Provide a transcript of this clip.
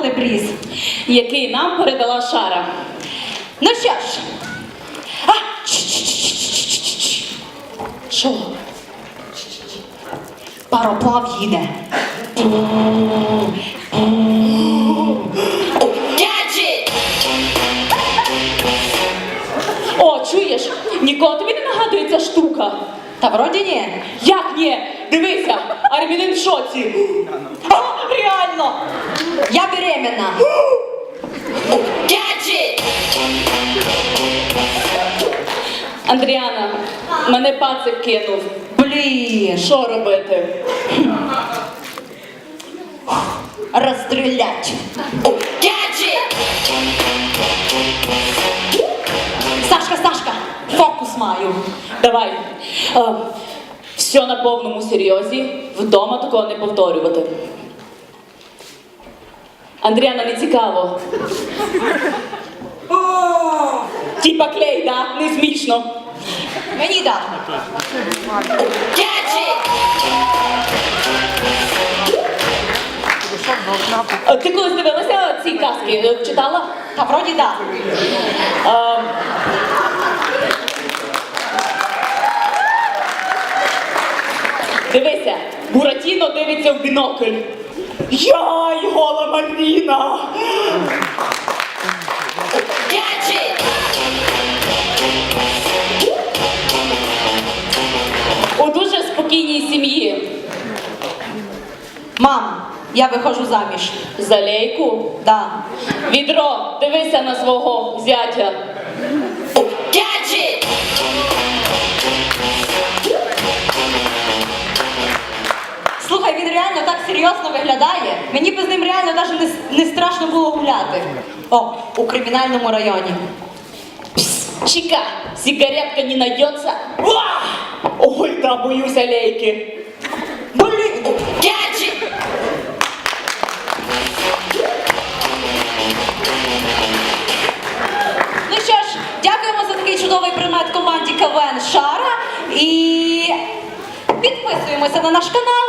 колебріз. який нам передала Шара. Ну що ж. А, чш-чш-чш-чш-чш-чш. Що? Пароплав їде. О, чуєш? Нікого тобі не нагадує ця штука. Та вроді ні. Як ні? Дивися, Армінин в шоці. Реально! Я беременна. Андріана, мене пацик кинув. Блін. Що робити? Розстрілять. Сашка, Сашка, фокус маю. Давай. Все на повному серйозі. Вдома такого не повторювати. Андріана, не цікаво. Типа клей, да? Не смішно. Мені да. Ти колись дивилася ці казки? Читала? Та вроді да. Дивися, Буратіно дивиться в бінокль. Яй, гола Маріна! У дуже спокійній сім'ї. Мам, я виходжу заміж. За лейку. Да. Відро, дивися на свого зятя. Серйозно виглядає. Мені б з ним реально навіть не, не страшно було гуляти. О, у кримінальному районі. Чика, сигаретка не найдется. Уа! Ой, да, боюсь аллейки. Блін! Ну що ж, дякуємо за такий чудовий примет команді КВН Шара. І підписуємося на наш канал,